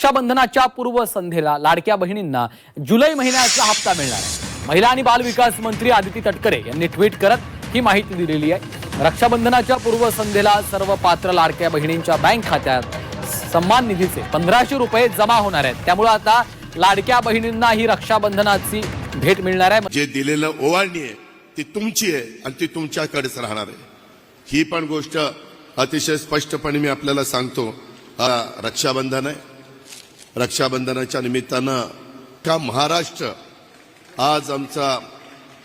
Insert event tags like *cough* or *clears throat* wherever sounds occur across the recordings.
रक्षाबंधनाच्या पूर्वसंध्येला लाडक्या बहिणींना जुलै महिन्याचा हप्ता मिळणार आहे. महिला आणि बालविकास मंत्री आदिती तटकरे यांनी ट्विट करत ही माहिती दिलेली आहे. रक्षाबंधनाच्या पूर्वसंध्येला सर्व पात्र लाडक्या बहिणींच्या बँक खात्यात सन्मान निधीचे पंधराशे रुपये जमा होणार आहेत. त्यामुळे आता लाडक्या बहिणींना ही रक्षाबंधनाची भेट मिळणार आहे. जे दिलेलं ओवाळणी आहे ती तुमची आहे आणि ती तुमच्याकडेच राहणार आहे. ही पण गोष्ट अतिशय स्पष्टपणे मी आपल्याला सांगतो. रक्षाबंधन आहे. रक्षाबंधनाच्या निमित्तानं का महाराष्ट्र आज आमचा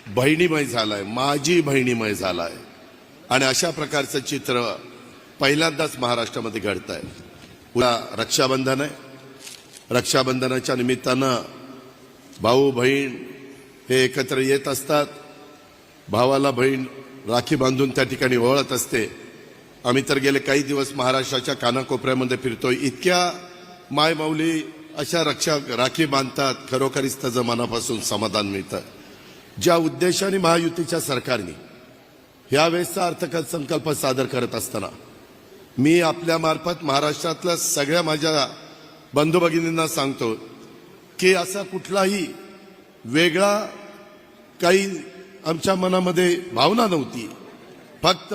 बहिणीमय झालाय माझी बहिणीमय झालाय. आणि अशा प्रकारचं चित्र पहिल्यांदाच महाराष्ट्रामध्ये घडत आहे उद्या रक्षाबंधन आहे. रक्षाबंधनाच्या निमित्तानं भाऊ बहीण हे एकत्र येत असतात. भावाला बहीण राखी बांधून त्या ठिकाणी ओळत असते. आम्ही तर गेले काही दिवस महाराष्ट्राच्या कानाकोपऱ्यामध्ये फिरतोय. इतक्या मायमाऊली अशा रक्षा राखी बांधतात खरोखरीच त्याचं मनापासून समाधान मिळतं. ज्या उद्देशाने महायुतीच्या सरकारने यावेळेसचा अर्थसंकल्प सादर करत असताना मी आपल्यामार्फत महाराष्ट्रातल्या सगळ्या माझ्या बंधू भगिनींना सांगतो की असा कुठलाही वेगळा काही आमच्या मनामध्ये भावना नव्हती. फक्त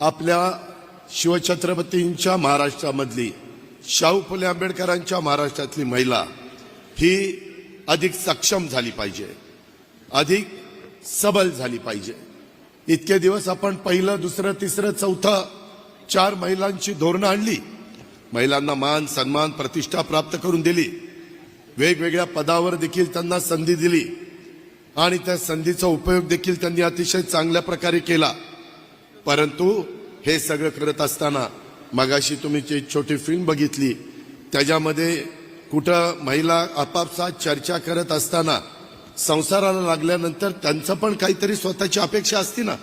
आपल्या शिवछत्रपतींच्या महाराष्ट्रामधली शाहू फुले आंबेडकरांच्या महाराष्ट्रातली महिला ही अधिक सक्षम झाली पाहिजे. अधिक सबल झाली पाहिजे. इतके दिवस आपण पहिलं दुसरं तिसरं चौथं चार महिलांची धोरणं आणली. महिलांना मान सन्मान प्रतिष्ठा प्राप्त करून दिली. वेगवेगळ्या पदावर देखील त्यांना संधी दिली. आणि त्या संधीचा उपयोग देखील त्यांनी अतिशय चांगल्या प्रकारे केला. परंतु हे सगळं करत असताना मगाशी तुम्ही जी छोटी फिल्म बघितली त्याच्यामध्ये कुठं महिला आपापसात चर्चा करत असताना संसाराला लागल्यानंतर त्यांचं पण काहीतरी स्वतःची अपेक्षा असते ना?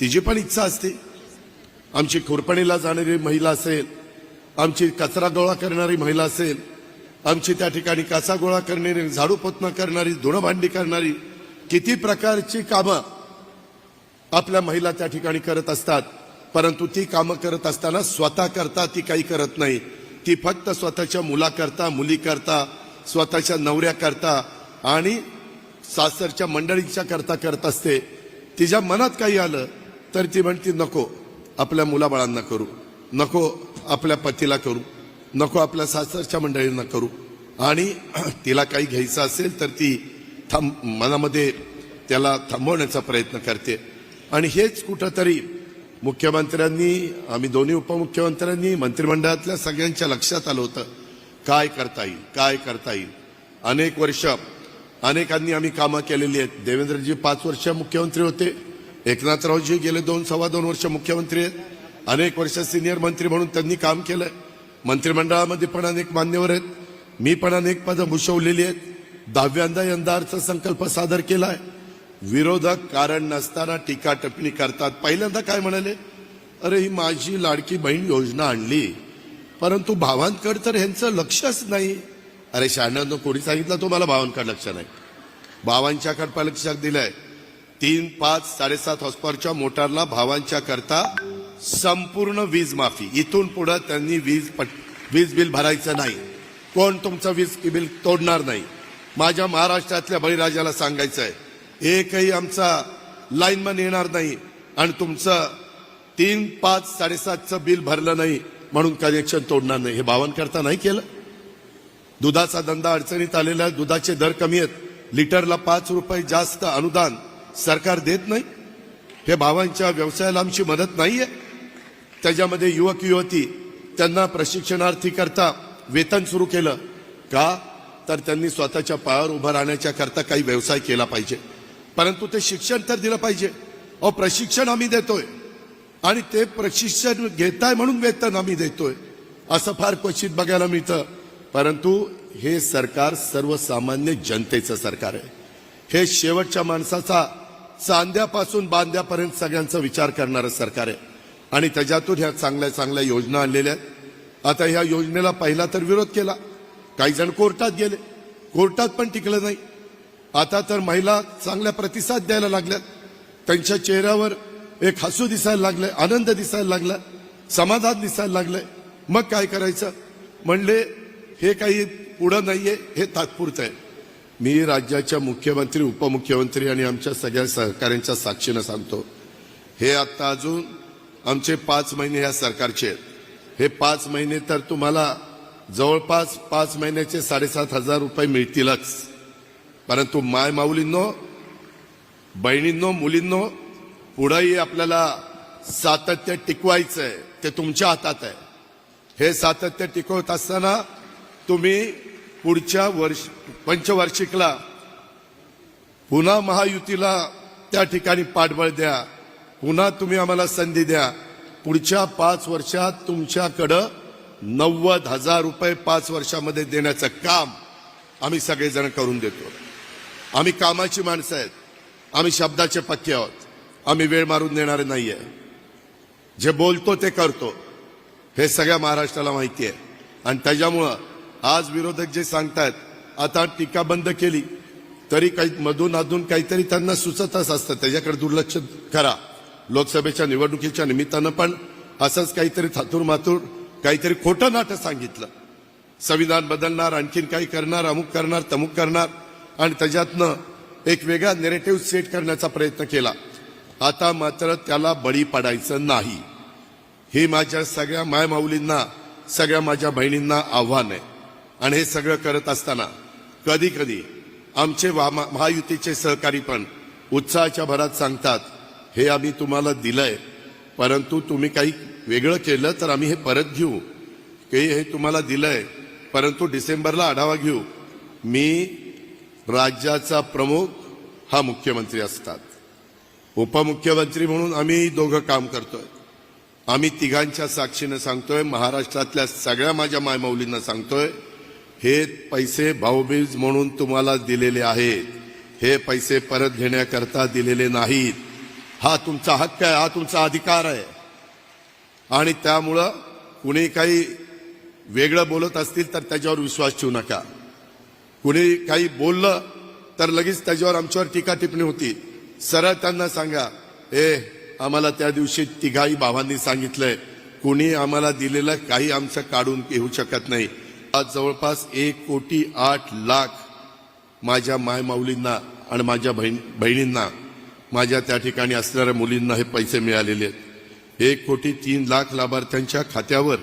तिची पण इच्छा असते. आमची खुरपणीला जाणारी महिला असेल आमची कचरा गोळा करणारी महिला असेल आमची त्या ठिकाणी काचा गोळा करणारी झाडू पोतना करणारी धुणभांडी करणारी किती प्रकारची कामं आपल्या महिला त्या ठिकाणी करत असतात. परंतु ती कामं करत असताना स्वतः करता ती काही करत नाही. ती फक्त स्वतःच्या मुलाकरता मुलीकरता स्वतःच्या नवऱ्याकरता आणि सासरच्या मंडळींच्या करता करत असते. तिच्या मनात काही आलं तर ती म्हणती नको आपल्या मुलाबाळांना करू. नको आपल्या पतीला करू. नको आपल्या सासरच्या मंडळींना करू. आणि *clears throat* तिला काही घ्यायचं असेल तर ती थांब मनामध्ये त्याला थांबवण्याचा प्रयत्न करते. आणि हेच कुठंतरी मुख्यमंत्र्यांनी आम्ही दोन्ही उपमुख्यमंत्र्यांनी मंत्रिमंडळातल्या सगळ्यांच्या लक्षात आलं होतं. काय करता येईल? काय करता येईल? अनेक वर्ष अनेकांनी आम्ही कामं केलेली आहेत. देवेंद्रजी पाच वर्ष मुख्यमंत्री होते. एकनाथरावजी गेले दोन सव्वा दोन वर्ष मुख्यमंत्री आहेत. अनेक वर्ष सिनियर मंत्री म्हणून त्यांनी काम केलंय मंत्रिमंडळामध्ये पण अनेक मान्यवर आहेत. मी पण अनेक पदं भूषवलेली आहेत. दहाव्यांदा यंदा अर्थसंकल्प सादर केलाय. विरोधक कारण नसताना टीका टिप्पणी करतात. पहिल्यांदा काय म्हणाले? अरे ही माझी लाडकी बहीण योजना आणली. परंतु भावांकड तर ह्यांचं लक्षच नाही. अरे शहाण्यांनो कोणी सांगितलं? तुम्हाला भावांकड लक्ष नाही. भावांच्याकडे लक्षात दिलंय. तीन पाच साडेसात हॉस्पॉरच्या मोटारला भावांच्या करता संपूर्ण वीज माफी. इथून पुढे त्यांनी वीज पट वीज बिल भरायचं नाही. कोण तुमचं वीज बिल तोडणार नाही? माझ्या महाराष्ट्रातल्या बळीराजाला सांगायचं आहे एकही आमचा लाईनमन येणार नाही आणि तुमचं तीन पाच साडेसातचं बिल भरलं नाही म्हणून कनेक्शन तोडणार नाही. हे भावांकरता नाही केलं. दुधाचा धंदा अडचणीत आलेला दुधाचे दर कमी आहेत. लिटरला पाच रुपये जास्त अनुदान सरकार देत नाही. हे भावांच्या व्यवसायाला आमची मदत नाहीये. त्याच्यामध्ये युवक युवती त्यांना प्रशिक्षणार्थी करता वेतन सुरू केलं. का? तर त्यांनी स्वतःच्या पायावर उभं राहण्याच्या करता काही व्यवसाय केला पाहिजे. परंतु ते शिक्षण तर दिलं पाहिजे. अहो प्रशिक्षण आम्ही देतोय. आणि ते प्रशिक्षण घेताय म्हणून वेतन आम्ही देतोय. असं फार क्वचित बघायला मिळतं. परंतु हे सरकार सर्वसामान्य जनतेचं सरकार आहे. हे शेवटच्या माणसाचा चांद्यापासून बांध्यापर्यंत सगळ्यांचा विचार करणारं सरकार आहे. आणि त्याच्यातून ह्या चांगल्या चांगल्या योजना आणलेल्या आहेत. आता ह्या योजनेला पहिला तर विरोध केला. काही जण कोर्टात गेले. कोर्टात पण टिकलं नाही. आता तर महिला चांगल्या प्रतिसाद द्यायला लागल्यात. त्यांच्या चेहऱ्यावर एक हसू दिसायला लागलंय आनंद दिसायला लागला समाधान दिसायला लागलंय. मग काय करायचं? म्हणले हे काही पुढं नाहीये हे तात्पुरतं आहे. मी राज्याच्या मुख्यमंत्री उपमुख्यमंत्री आणि आमच्या सगळ्या सहकाऱ्यांच्या साक्षीनं सांगतो. हे आता अजून आमचे पाच महिने या सरकारचे आहेत. हे पाच महिने तर तुम्हाला जवळपास पाच महिन्याचे साडेसात हजार रुपये मिळतीलच. परंतु माय माऊलींनो बहिणींनो मुलींनो पुढंही आपल्याला सातत्य टिकवायचं आहे ते तुमच्या हातात आहे. हे सातत्य टिकवत असताना तुम्ही पुढच्या वर्ष पंचवार्षिकला पुन्हा महायुतीला त्या ठिकाणी पाठबळ द्या. पुन्हा तुम्ही आम्हाला संधी द्या. पुढच्या पाच वर्षात तुमच्याकडं नव्वद हजार रुपये पाच वर्षामध्ये देण्याचं काम आम्ही सगळेजण करून देतो. आम्ही कामाची माणसं आहेत. आम्ही शब्दाचे पक्के आहोत. आम्ही वेळ मारून देणारे नाहीये. जे बोलतो ते करतो. हे सगळ्या महाराष्ट्राला माहिती आहे. आणि त्याच्यामुळं आज विरोधक जे सांगतायत आता टीका बंद केली तरी काही मधून अधून काहीतरी त्यांना सुचतच असतं. त्याच्याकडे दुर्लक्ष करा. लोकसभेच्या निवडणुकीच्या निमित्तानं पण असंच काहीतरी थातूर मातूर काहीतरी खोटं नाटक सांगितलं. संविधान बदलणार आणखीन काही करणार अमुक करणार तमुक करणार. आणि त्याच्यातनं एक वेगळा नेरेटिव्ह सेट करण्याचा प्रयत्न केला. आता मात्र त्याला बळी पडायचं नाही. हे माझ्या सगळ्या मायमाऊलींना सगळ्या माझ्या बहिणींना आव्हान आहे. आणि हे सगळं करत असताना कधी कधी आमचे महायुतीचे सहकारी पण उत्साहाच्या भरात सांगतात हे आम्ही तुम्हाला दिलंय परंतु तुम्ही काही वेगळं केलं तर आम्ही हे परत घेऊ. की हे तुम्हाला दिलंय परंतु डिसेंबरला आढावा घेऊ. मी राज्याचा प्रमुख हा मुख्यमंत्री असतात. उपमुख्यमंत्री म्हणून आम्ही दोघं काम करतोय. आम्ही तिघांच्या साक्षीनं सांगतोय महाराष्ट्रातल्या सगळ्या माझ्या मायमाऊलींना सांगतोय हे पैसे भाऊबीज म्हणून तुम्हाला दिलेले आहेत. हे पैसे परत घेण्याकरता दिलेले नाहीत. हा तुमचा हक्क आहे हा तुमचा अधिकार आहे. आणि त्यामुळं कुणी काही वेगळं बोलत असतील तर त्याच्यावर विश्वास ठेवू नका. कुणी काही बोललं तर लगेच त्याच्यावर आमच्यावर टीका टिप्पणी होती. सरळ त्यांना सांगा ए आम्हाला त्या दिवशी तिघाही भावांनी सांगितलंय कुणी आम्हाला दिलेलं काही आमचं काढून घेऊ शकत नाही. आज जवळपास एक कोटी आठ लाख माझ्या मायमाऊलींना आणि माझ्या बहीण बहिणींना माझ्या त्या ठिकाणी असणाऱ्या मुलींना हे पैसे मिळालेले आहेत. एक कोटी तीन लाख लाभार्थ्यांच्या खात्यावर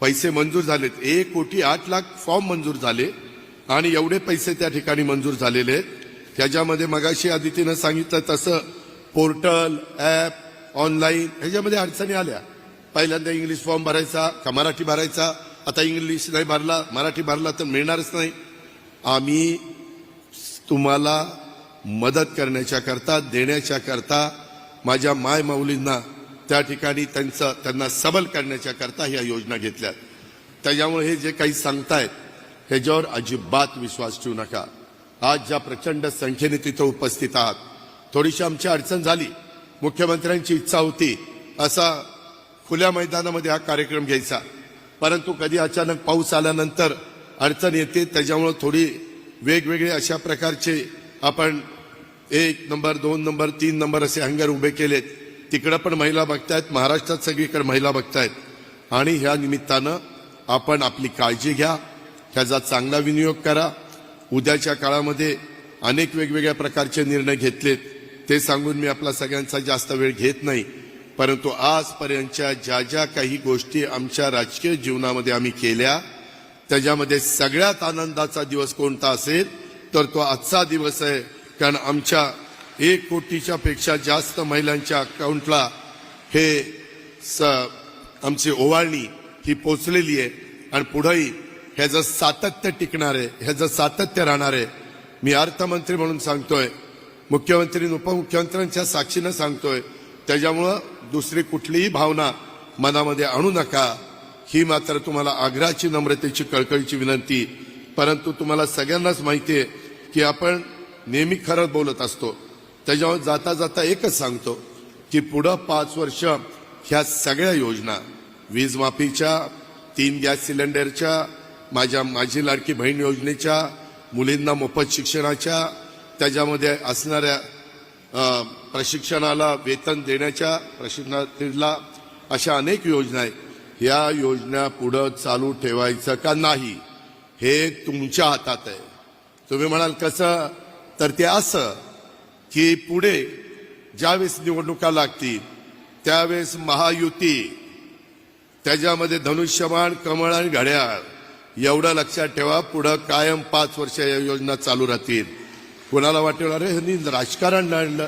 पैसे मंजूर झालेत. एक कोटी आठ लाख फॉर्म मंजूर झाले. आणि एवढे पैसे त्या ठिकाणी मंजूर झालेले आहेत. त्याच्यामध्ये मगाशी आदितीनं सांगितलं तसं पोर्टल ऍप ऑनलाईन ह्याच्यामध्ये अडचणी आल्या. पहिल्यांदा इंग्लिश फॉर्म भरायचा का मराठी भरायचा? आता इंग्लिश नाही भरला मराठी भरला तर मिळणारच नाही. आम्ही तुम्हाला मदत करण्याच्या करता देण्याच्या करता माझ्या माय माऊलींना त्या ठिकाणी त्यांचं त्यांना सबल करण्याच्या करता ह्या योजना घेतल्या त्याच्यामुळे हे जे काही सांगतायत ह्याच्यावर अजिबात विश्वास ठेवू नका. आज ज्या प्रचंड संख्येने तिथं उपस्थित आहात थोडीशी आमची अडचण झाली. मुख्यमंत्र्यांची इच्छा होती असा खुल्या मैदानामध्ये हा कार्यक्रम घ्यायचा. परंतु कधी अचानक पाऊस आल्यानंतर अडचण येते त्याच्यामुळे थोडी वेगवेगळे अशा प्रकारचे आपण एक नंबर दोन नंबर तीन नंबर असे हंगर उभे केलेत. तिकडं पण महिला बघतायत महाराष्ट्रात सगळीकडे महिला बघतायत. आणि ह्या निमित्तानं आपण आपली काळजी घ्या त्याचा चांगला विनियोग करा. उद्याच्या काळामध्ये अनेक वेगवेगळ्या प्रकारचे निर्णय घेतलेत. ते सांगून मी आपला सगळ्यांचा जास्त वेळ घेत नाही. परंतु आजपर्यंतच्या ज्या ज्या काही गोष्टी आमच्या राजकीय जीवनामध्ये आम्ही केल्या त्याच्यामध्ये सगळ्यात आनंदाचा दिवस कोणता असेल तर तो आजचा दिवस आहे. कारण आमच्या एक कोटीच्या पेक्षा जास्त महिलांच्या अकाउंटला हे स आमची ओवाळणी ही पोचलेली आहे. आणि पुढेही ह्याचं सातत्य टिकणार आहे ह्याचं सातत्य राहणार आहे मी अर्थमंत्री म्हणून सांगतोय मुख्यमंत्री उपमुख्यमंत्र्यांच्या साक्षीनं सांगतोय त्याच्यामुळं दुसरी कुठलीही भावना मनामध्ये आणू नका. ही मात्र तुम्हाला आग्रहाची नम्रतेची कळकळीची विनंती. परंतु तुम्हाला सगळ्यांनाच माहिती आहे की आपण नेहमी खरंच बोलत असतो. त्याच्यावर जाता जाता एकच सांगतो की पुढं पाच वर्ष ह्या सगळ्या योजना वीज माफीच्या तीन गॅस सिलेंडरच्या माझ्या माझी लाडकी बहीण योजनेच्या मुलींना मोफत शिक्षणाच्या त्याच्यामध्ये असणाऱ्या प्रशिक्षणाला वेतन देण्याच्या प्रशिक्षणाला अशा अनेक योजना आहेत. या योजना पुढं चालू ठेवायचं का नाही हे तुमच्या हातात आहे. तुम्ही म्हणाल कसं? तर ते असं की पुढे ज्यावेळेस निवडणुका लागतील त्यावेळेस महायुती त्याच्यामध्ये धनुष्यबाण कमळ आणि घड्याळ एवढं लक्षात ठेवा पुढं कायम पाच वर्ष या योजना चालू राहतील. कोणाला वाटेल? अरे ह्यांनी राजकारण आणलं